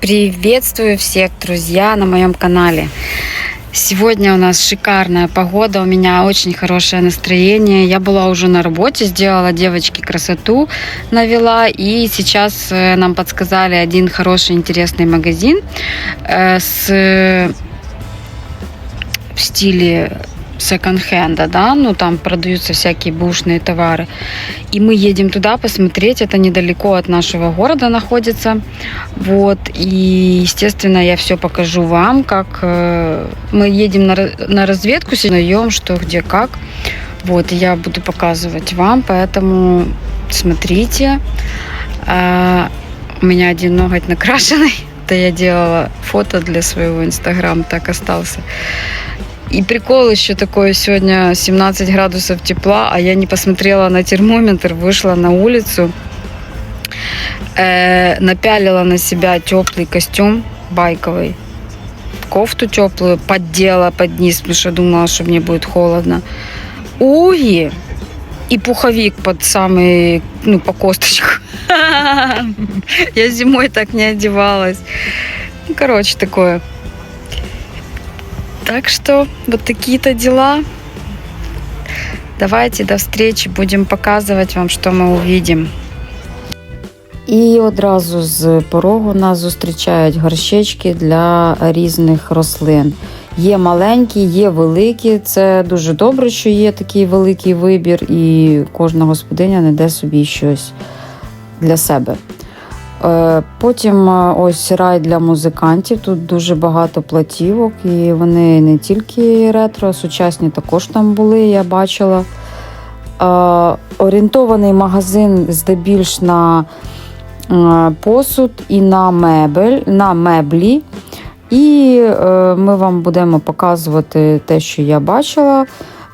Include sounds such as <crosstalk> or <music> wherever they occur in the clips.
Приветствую всех, друзья, на моем канале. Сегодня у нас шикарная погода, у меня очень хорошее настроение. Я была уже на работе, сделала девочке красоту, навела. И сейчас э, нам подсказали один хороший, интересный магазин э, с в стиле секонд-хенда, да, ну там продаются всякие бушные товары. И мы едем туда посмотреть, это недалеко от нашего города находится. Вот, и, естественно, я все покажу вам, как э, мы едем на, на разведку, узнаем, что, где, как. Вот, я буду показывать вам, поэтому смотрите. А, у меня один ноготь накрашенный, <laughs> это я делала фото для своего инстаграм, так остался. И прикол еще такой, сегодня 17 градусов тепла, а я не посмотрела на термометр, вышла на улицу, э, напялила на себя теплый костюм байковый, кофту теплую, поддела под низ, потому что думала, что мне будет холодно. Уги и пуховик под самый, ну, по косточку. <laughs> Я зимой так не одевалась. Ну, короче, такое. Так что вот такие-то дела. Давайте до встречи, будем показывать вам, що ми увидим. І одразу з порогу нас зустрічають горщички для різних рослин. Є маленькі, є великі. Це дуже добре, що є такий великий вибір, і кожна господиня знайде собі щось для себе. Е, Потім е, ось рай для музикантів. Тут дуже багато платівок, і вони не тільки ретро, сучасні також там були, я бачила. Е, Орієнтований магазин здебільш на посуд і на мебель, на меблі. І ми вам будемо показувати те, що я бачила.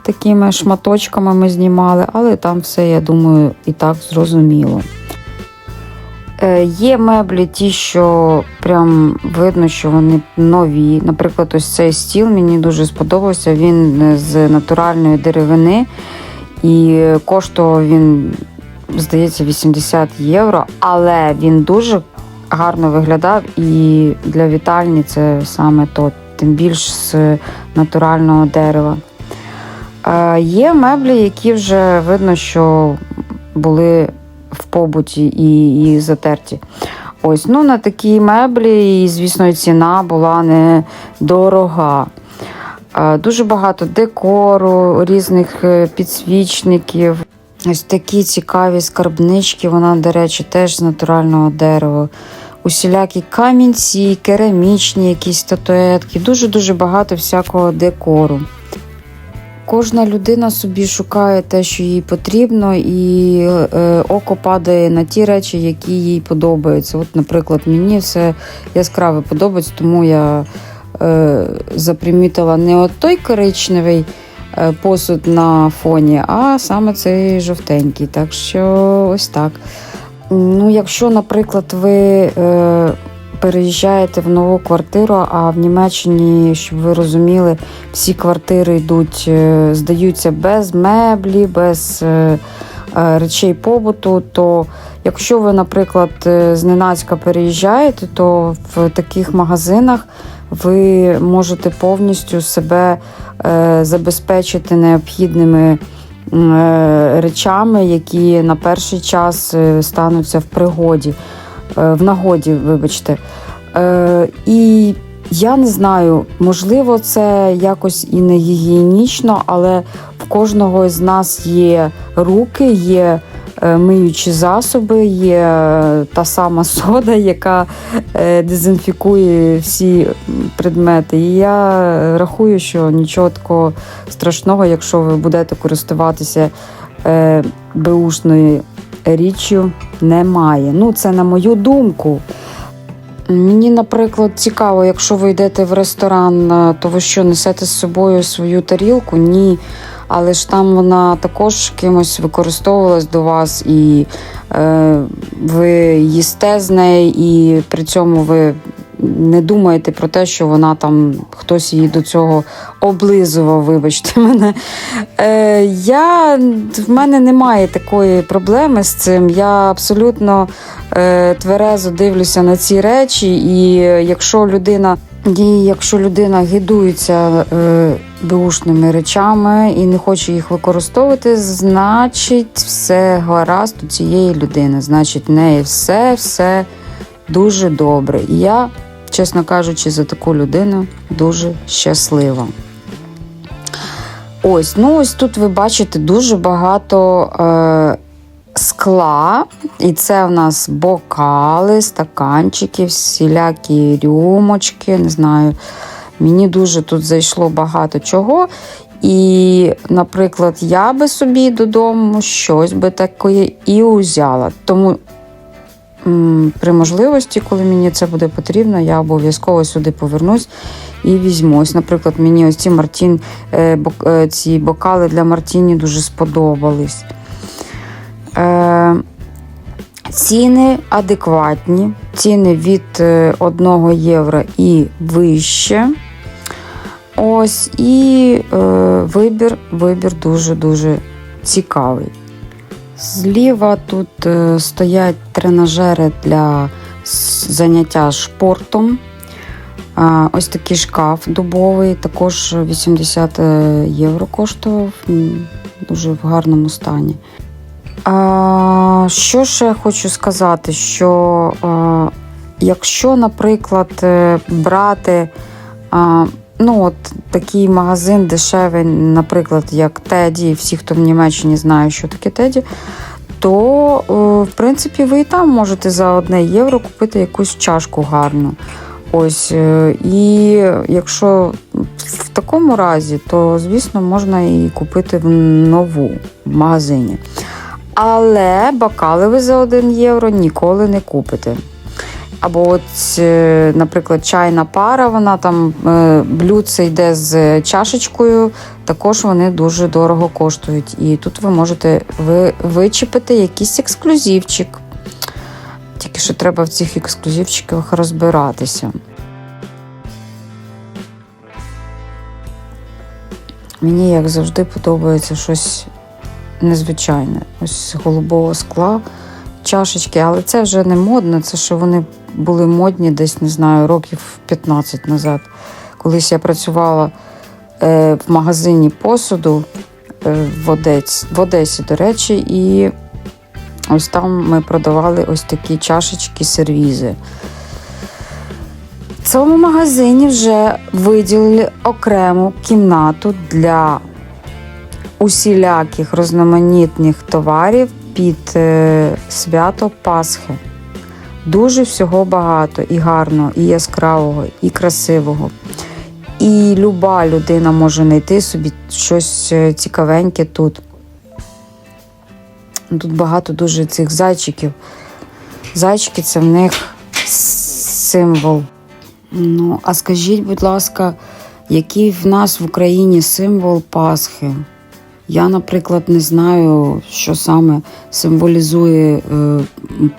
Такими шматочками ми знімали, але там все, я думаю, і так зрозуміло. Е, Є меблі ті, що прям видно, що вони нові. Наприклад, ось цей стіл мені дуже сподобався. Він е, з натуральної деревини і коштував він, здається, 80 євро, але він дуже гарно виглядав і для вітальні це саме то, тим більш з натурального дерева. Е, Є меблі, які вже видно, що були побуті і, і затерті. Ось, ну на такі меблі, і, звісно, ціна була недорога. Дуже багато декору, різних е, підсвічників. Ось такі цікаві скарбнички, вона, до речі, теж з натурального дерева. Усілякі камінці, керамічні якісь статуетки, дуже-дуже багато всякого декору. Кожна людина собі шукає те, що їй потрібно, і е, око падає на ті речі, які їй подобаються. От, наприклад, мені все яскраве подобається, тому я е, запримітила не от той коричневий е, посуд на фоні, а саме цей жовтенький. Так що ось так. Ну, якщо, наприклад, ви е, переїжджаєте в нову квартиру, а в Німеччині, щоб ви розуміли, всі квартири йдуть, е, здаються без меблі, без е, е, речей побуту, то якщо ви, наприклад, зненацька переїжджаєте, то в таких магазинах ви можете повністю себе забезпечити необхідними речами, які на перший час стануться в пригоді, в нагоді, вибачте. Е, І я не знаю, можливо, це якось і не гігієнічно, але в кожного з нас є руки, є е, миючі засоби, є е, та сама <laughs> сода, яка е, дезінфікує всі предмети. І я рахую, що нічого такого страшного, якщо ви будете користуватися е, беушною річчю, немає. Ну, це на мою думку. Мені, наприклад, цікаво, якщо ви йдете в ресторан, е, то ви що несете з собою свою тарілку? Ні. Але ж там вона також кимось використовувалась до вас, і е, ви їсте з неї, і при цьому ви не думайте про те, що вона там хтось її до цього облизував, вибачте мене. Е, я, в мене немає такої проблеми з цим. Я абсолютно е, тверезо дивлюся на ці речі, і якщо людина. І якщо людина гидується е, беушними речами і не хоче їх використовувати, значить все гаразд у цієї людини. Значить, в неї все, все дуже добре. І я, чесно кажучи, за таку людину дуже щаслива. Ось, ну ось тут ви бачите дуже багато е, скла, і це в нас бокали, стаканчики, всілякі рюмочки. Не знаю, мені дуже тут зайшло багато чого. І, наприклад, я би собі додому щось би таке і узяла. Тому при можливості, коли мені це буде потрібно, я обов'язково сюди повернусь і візьму. Ось, наприклад, мені ось ці Мартін, е, е, ці бокали для Мартіні дуже сподобались. Е, ціни адекватні, ціни від е, 1 євро і вище. Ось, і вибір, вибір дуже-дуже цікавий. Зліва тут е, стоять тренажери для заняття спортом. Ось такий шкаф дубовий, також 80 євро коштував, дуже в гарному стані. А, що ще хочу сказати? Що а, якщо, наприклад, е, брати а, ну, от, такий магазин дешевий, наприклад, як Теді, всі, хто в Німеччині знає, що таке Теді, то, е, в принципі, ви і там можете за 1 євро купити якусь чашку гарну. Ось, е, і якщо в такому разі, то, звісно, можна і купити в нову в магазині. Але бокали ви за 1 євро ніколи не купите. Або, от, е, наприклад, чайна пара, вона там е, блюдце йде з чашечкою, також вони дуже дорого коштують. І тут ви можете ви, вичепити якийсь ексклюзивчик. Тільки що треба в цих ексклюзивчиках розбиратися. Мені, як завжди, подобається щось незвичайне. Ось голубого скла, чашечки, але це вже не модно, це що вони були модні десь, не знаю, років 15 назад. Колись я працювала е, в магазині посуду е, в, Одець, в Одесі, до речі, і ось там ми продавали ось такі чашечки, сервізи. В цьому магазині вже виділили окрему кімнату для усіляких різноманітних товарів під е, свято Пасхи. Дуже всього багато і гарного, і яскравого, і красивого. І люба людина може знайти собі щось е, цікавеньке тут. Тут багато дуже цих зайчиків. Зайчики це в них символ. Ну, а скажіть, будь ласка, який в нас в Україні символ Пасхи? Я, наприклад, не знаю, що саме символізує е,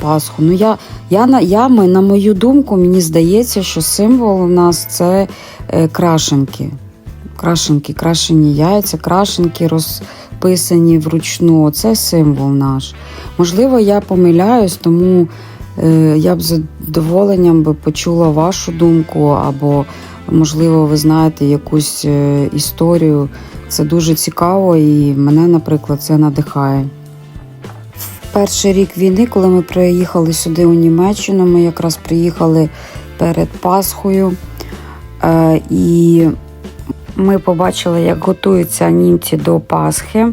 Пасху. Ну, я, я, на, я, на мою думку, мені здається, що символ у нас це е, крашенки. Крашенки, крашені яйця, крашенки розписані вручну. Це символ наш. Можливо, я помиляюсь, тому е, я б з задоволенням би почула вашу думку, або, можливо, ви знаєте якусь е, історію. Це дуже цікаво і мене, наприклад, це надихає. В перший рік війни, коли ми приїхали сюди у Німеччину, ми якраз приїхали перед Пасхою. Е, і ми побачили, як готуються німці до Пасхи.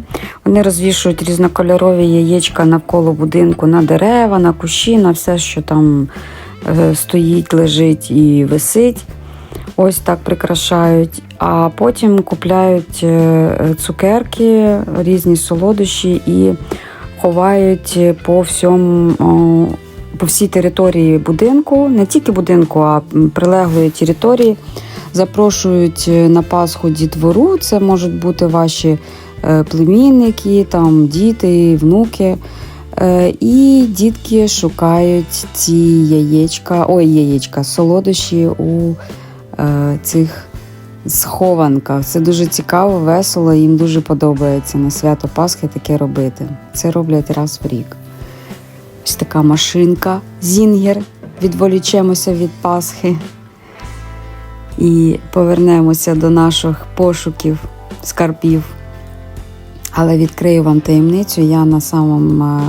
Вони розвішують різнокольорові яєчка навколо будинку на дерева, на кущі, на все, що там е, стоїть, лежить і висить. Ось так прикрашають. А потім купляють е, цукерки, різні солодощі і ховають по всьому. По всій території будинку, не тільки будинку, а прилеглої території. Запрошують е, на Пасху дітвору. Це можуть бути ваші е, племінники, там діти, внуки. І дітки шукають ці яєчка, ой, яєчка, солодощі у цих схованках. Це дуже цікаво, весело, їм дуже подобається на свято Пасхи таке робити. Це роблять раз в рік. Ось така машинка Зінгер. Відволічемося від Пасхи і повернемося до наших пошуків скарбів. Але відкрию вам таємницю. Я на самом, е,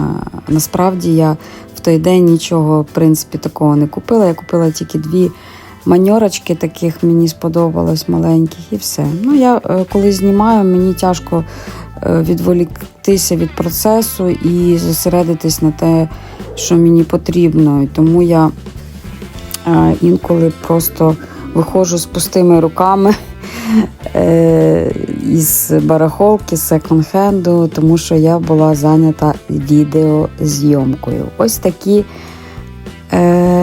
насправді я в той день нічого в принципі такого не купила. Я купила тільки дві маньорочки, таких мені сподобалось маленьких, і все. Ну я е, коли знімаю, мені тяжко е, відволіктися від процесу і зосередитись на те, що мені потрібно. І тому я е, інколи просто виходжу з пустими руками із барахолки, секонд-хенду, тому що я була зайнята відеозйомкою. Ось такі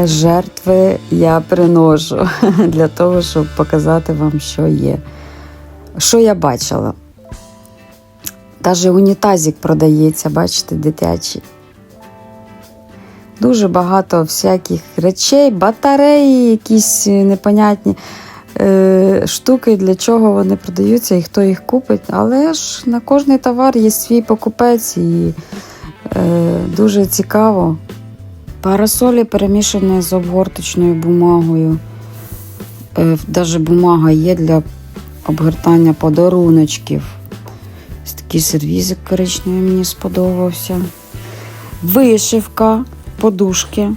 жертви я приношу <laughs> для того, щоб показати вам, що є. Що я бачила? Даже унітазик продається, бачите, дитячий. Дуже багато всяких речей, батареї, якісь непонятні е, штуки, для чого вони продаються і хто їх купить. Але ж на кожний товар є свій покупець і е, дуже цікаво. Парасолі перемішані з обгорточною бумагою. Е, Даже бумага є для обгортання подаруночків. Ось такий сервізик коричневий мені сподобався. Вишивка, подушки.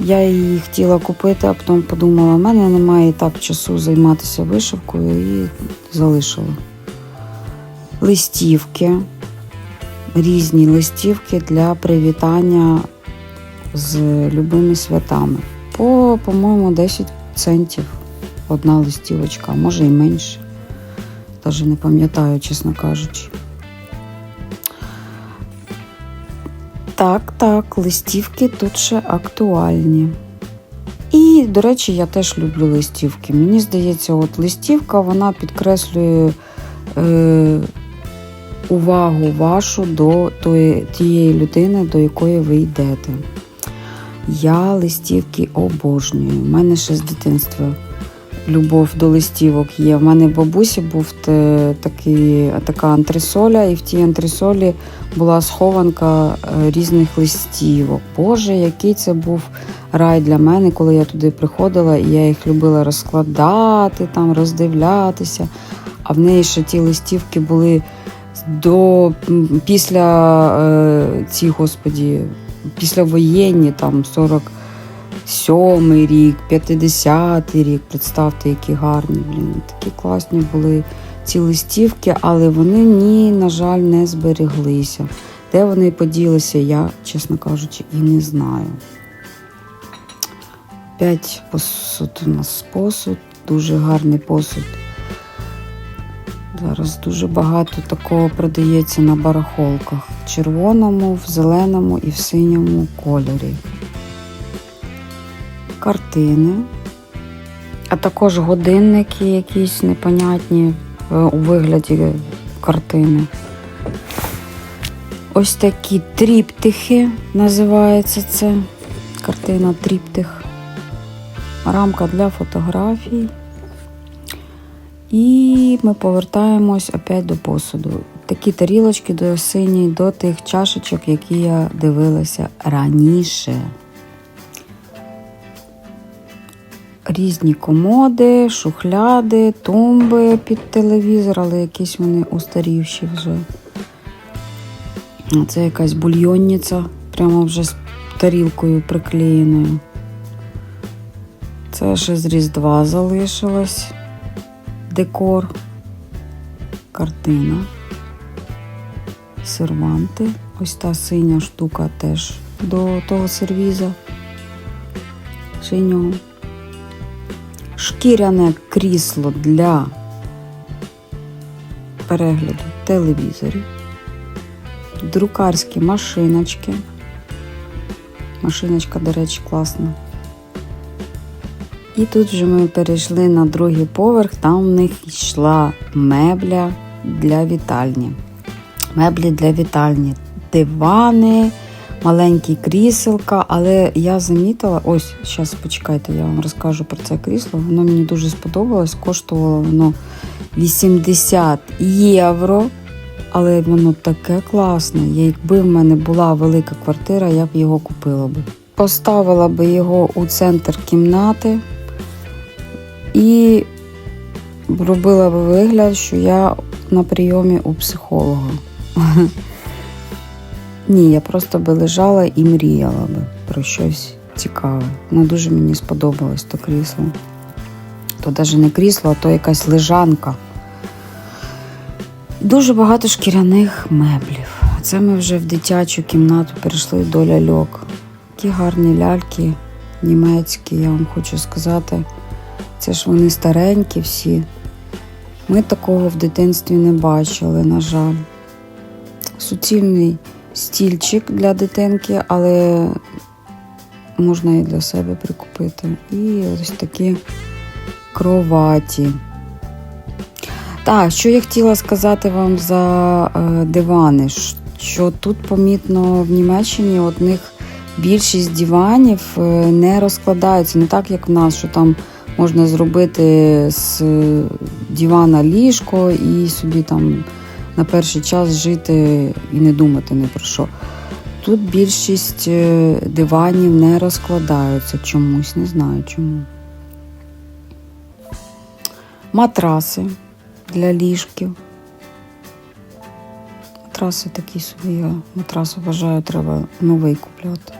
Я її хотіла купити, а потім подумала, в мене немає і так часу займатися вишивкою і залишила. Листівки, різні листівки для привітання з любими святами. По, по-моєму, 10 центів одна листівочка, може і менше. Навіть не пам'ятаю, чесно кажучи. Так, так, листівки тут ще актуальні. І, до речі, я теж люблю листівки. Мені здається, от листівка вона підкреслює е, увагу вашу до тої, тієї людини, до якої ви йдете. Я листівки обожнюю. У мене ще з дитинства любов до листівок є. У мене бабусі був такий, така антресоля, і в тій антресолі була схованка е, різних листівок. Боже, який це був рай для мене, коли я туди приходила, і я їх любила розкладати, там, роздивлятися. А в неї ще ті листівки були до після е, ці, господі, післявоєнні, там 40. Сьомий рік, 50-й рік, представте, які гарні, блін, такі класні були ці листівки, але вони ні, на жаль, не збереглися. Де вони поділися, я, чесно кажучи, і не знаю. П'ять посуд у нас посуд, дуже гарний посуд. Зараз дуже багато такого продається на барахолках. В червоному, в зеленому і в синьому кольорі картини, а також годинники якісь непонятні е, у вигляді картини. Ось такі тріптихи називається це. Картина тріптих. Рамка для фотографій. І ми повертаємось опять до посуду. Такі тарілочки до сині, до тих чашечок, які я дивилася раніше. різні комоди, шухляди, тумби під телевізор, але якісь вони устарівші вже. Це якась бульйонниця, прямо вже з тарілкою приклеєною. Це ще з Різдва залишилось декор, картина, серванти. Ось та синя штука теж до того сервіза синього шкіряне крісло для перегляду телевізорів, друкарські машиночки. Машиночка, до речі, класна. І тут вже ми перейшли на другий поверх, там в них йшла мебля для вітальні. Меблі для вітальні, дивани, маленькі кріселка, але я замітила, ось, зараз почекайте, я вам розкажу про це крісло. Воно мені дуже сподобалось, коштувало воно 80 євро. Але воно таке класне. Якби в мене була велика квартира, я б його купила би. Поставила би його у центр кімнати і робила би вигляд, що я на прийомі у психолога. <laughs> Ні, я просто би лежала і мріяла би про щось цікаве. Воно дуже мені сподобалось то крісло. То навіть не крісло, а то якась лежанка. Дуже багато шкіряних меблів. Це ми вже в дитячу кімнату перейшли до ляльок. Такі гарні ляльки німецькі, я вам хочу сказати. Це ж вони старенькі всі. Ми такого в дитинстві не бачили, на жаль. Суцільний стільчик для дитинки, але можна і для себе прикупити. І ось такі кроваті. Так, що я хотіла сказати вам за е, дивани, що тут помітно в Німеччині от них більшість диванів е, не розкладаються, не так як в нас, що там можна зробити з дивана ліжко і собі там на перший час жити і не думати ні про що. Тут більшість е, диванів не розкладаються чомусь, не знаю чому. Матраси для ліжків. Матраси такі собі. Я матрас вважаю, треба новий купляти.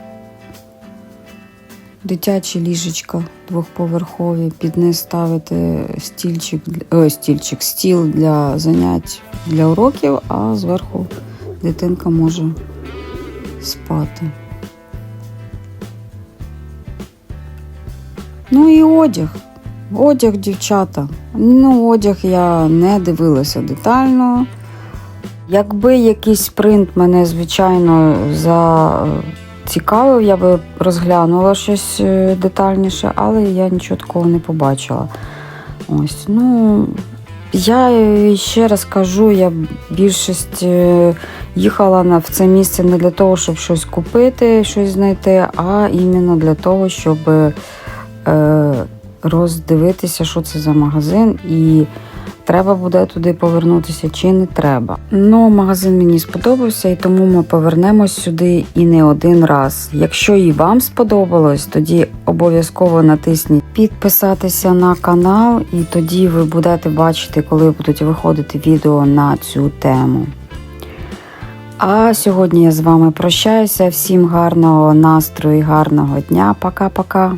Дитячі ліжечка двохповерхові, під низ ставити стільчик, о, стільчик, стіл для занять для уроків, а зверху дитинка може спати. Ну і одяг. Одяг, дівчата. Ну, одяг я не дивилася детально. Якби якийсь принт мене, звичайно, зацікавив, я би розглянула щось е, детальніше, але я нічого такого не побачила. Ось, ну, я ще раз кажу, я більшість е, їхала в це місце не для того, щоб щось купити, щось знайти, а іменно для того, щоб. Е, роздивитися, що це за магазин, і треба буде туди повернутися чи не треба. Ну, магазин мені сподобався, і тому ми повернемось сюди і не один раз. Якщо і вам сподобалось, тоді обов'язково натисніть підписатися на канал, і тоді ви будете бачити, коли будуть виходити відео на цю тему. А сьогодні я з вами прощаюся. Всім гарного настрою і гарного дня. Пока-пока.